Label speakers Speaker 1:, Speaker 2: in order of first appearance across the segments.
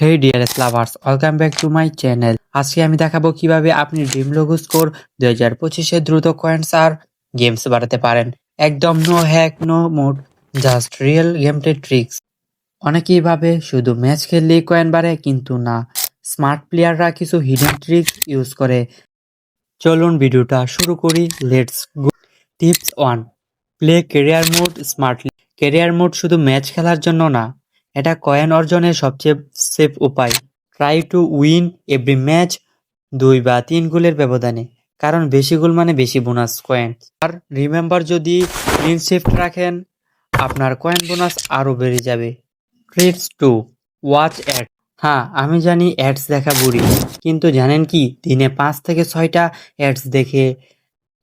Speaker 1: Hey dearest lovers welcome back to my channel আজকে আমি দেখাবো কীভাবে আপনি ড্রিম লোগো স্কোর দুই হাজার পঁচিশে দ্রুত কয়েন্স আর গেমস বাড়াতে পারেন। একদম no hack no mod just real গেমটে tricks অনেকেই ভাবে শুধু ম্যাচ খেললেই কয়েন বাড়ে, কিন্তু না। স্মার্ট প্লেয়াররা কিছু হিডেন ট্রিক্স ইউজ করে। চলুন ভিডিওটা শুরু করি let's go tips one play career mode smartly career mode শুধু ম্যাচ খেলার জন্য না এটা কয়েন অর্জনের সবচেয়ে সেফ উপায়। Try to win every match দুই বা তিন গোলের ব্যবধানে, কারণ বেশি গোল মানে বেশি বোনাস কয়েন আর রিমেম্বার যদি ক্লিন শিফট রাখেন, আপনার কয়েন বোনাস আরও বেড়ে যাবে। ট্রিপস টু ওয়াচ অ্যাড হ্যাঁ আমি জানি অ্যাডস দেখা বুড়ি, কিন্তু জানেন কি, দিনে পাঁচ থেকে ছয়টা অ্যাডস দেখে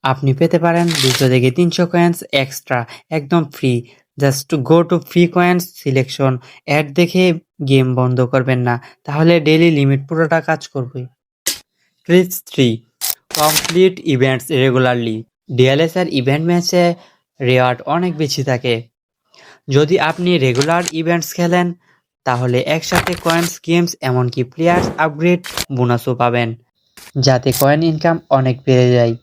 Speaker 1: আপনি পেতে পারেন দুশো থেকে তিনশো কয়েন্স এক্সট্রা একদম free just go to free coins selection ad দেখে গেম বন্ধ করবেন না। তাহলে ডেইলি লিমিট পুরোটা কাজ করবে tricks three complete events regularly DLSR event ম্যাচে রেওয়ার্ড অনেক বেশি থাকে। যদি আপনি রেগুলার ইভেন্টস খেলেন, তাহলে একসাথে কয়েন্স গেমস এমনকি প্লেয়ার্স আপগ্রেড বোনাসও পাবেন। যাতে কয়েন ইনকাম অনেক বেড়ে যায়।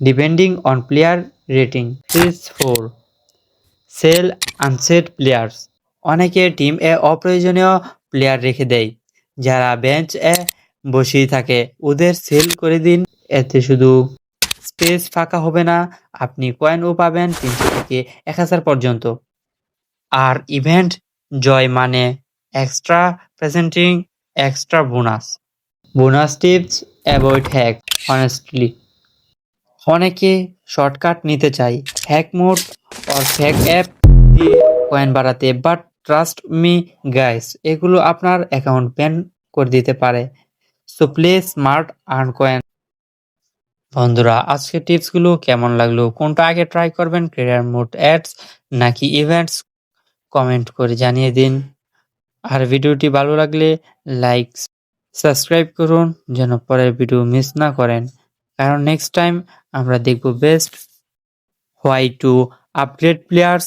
Speaker 1: Depending on player rating six four sell unset players অনেকে টিম এ অপ্রয়োজনীয় প্লেয়ার রেখে দেয়, যারা বেঞ্চ এ বসেই থাকে। ওদের সেল করে দিন, এতে শুধু স্পেস ফাঁকা হবে না, আপনি কয়েনও পাবেন তিনশো থেকে এক হাজার পর্যন্ত। আর ইভেন্ট জয় মানে extra presenting extra bonus bonus tips avoid hack honestly অনেকে শর্টকাট নিতে চাই hack mod or fake app দিয়ে কয়েন বাড়াতে বাট ট্রাস্ট মি গাইস এগুলো আপনার অ্যাকাউন্ট ব্যান করে দিতে পারে। So play smart earn coin বন্ধুরা আজকে টিপসগুলো কেমন লাগল? কোনটা আগে ট্রাই করবেন? ক্যারিয়ার মোড অ্যাডস নাকি ইভেন্টস কমেন্ট করে জানিয়ে দিন। আর ভিডিওটি ভালো লাগলে লাইক সাবস্ক্রাইব করুন যেন পরের ভিডিও মিস না করেন। কারণ নেক্সট টাইম আমরা দেখব best way to upgrade players